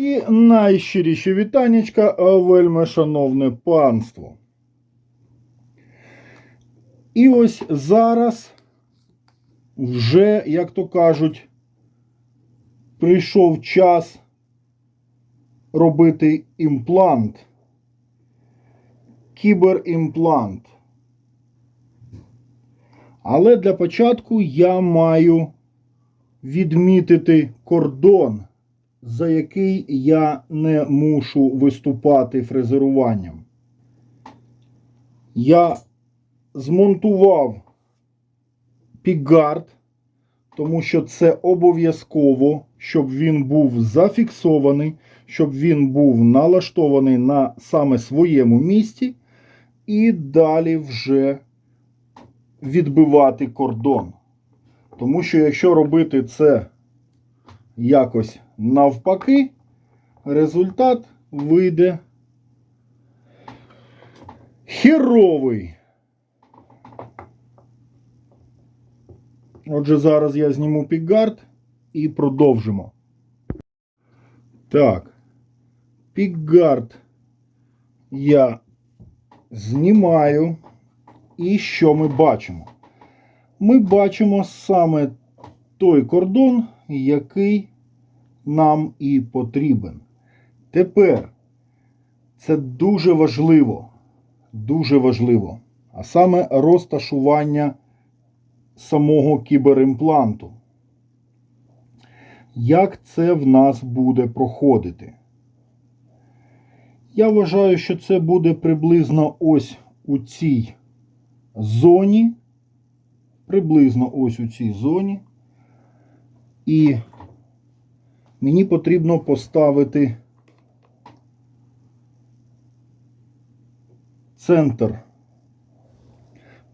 І найщиріші вітанечка, вельми шановне панство. І ось зараз вже, як то кажуть, прийшов час робити імплант. Кіберімплант. Але для початку я маю відмітити кордон, за який я не мушу виступати фрезеруванням. Я змонтував пігард, тому що це обов'язково, щоб він був зафіксований, щоб він був налаштований на саме своєму місці, і далі вже відбивати кордон. Тому що якщо робити це якось навпаки, результат вийде херовий. Отже, зараз я зніму пікгард і продовжимо. Так, пікгард я знімаю. І що ми бачимо? Ми бачимо саме той кордон, який нам і потрібен. Тепер це дуже важливо, дуже важливо, а саме розташування самого кіберимпланту. Як це в нас буде проходити? Я вважаю, що це буде приблизно ось у цій зоні, приблизно ось у цій зоні. І мені потрібно поставити центр.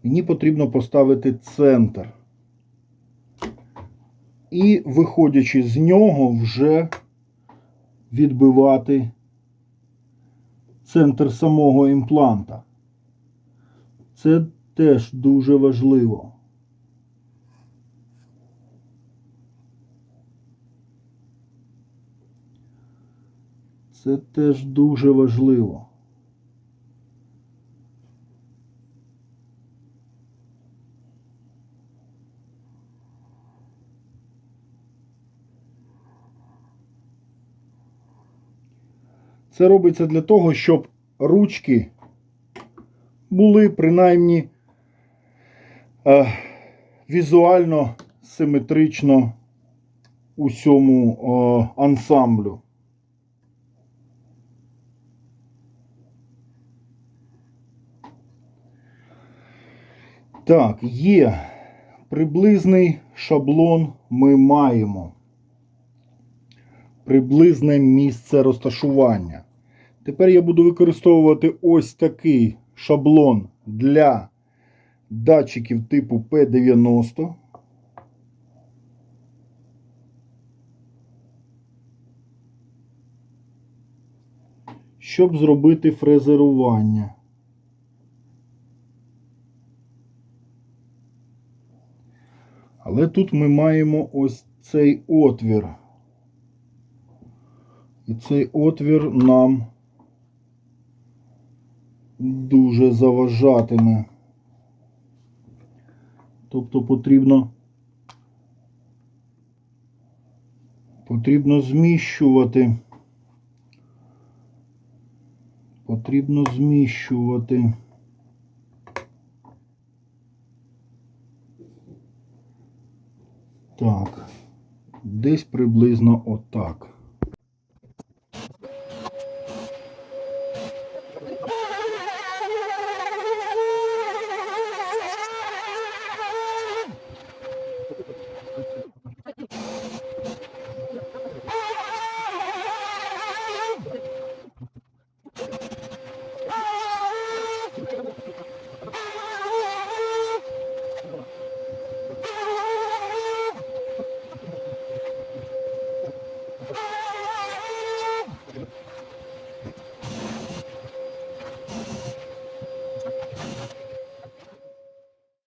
Мені потрібно поставити центр. І, виходячи з нього, вже відбивати центр самого імпланта. Це теж дуже важливо. Це теж дуже важливо. Це робиться для того, щоб ручки були принаймні е, візуально симетрично усьому е, ансамблю. Так, є приблизний шаблон ми маємо. Приблизне місце розташування. Тепер я буду використовувати ось такий шаблон для датчиків типу P90. Щоб зробити фрезерування. Але тут ми маємо ось цей отвір. І цей отвір нам дуже заважатиме. Тобто потрібно потрібно зміщувати. Потрібно зміщувати. Так, десь приблизно отак.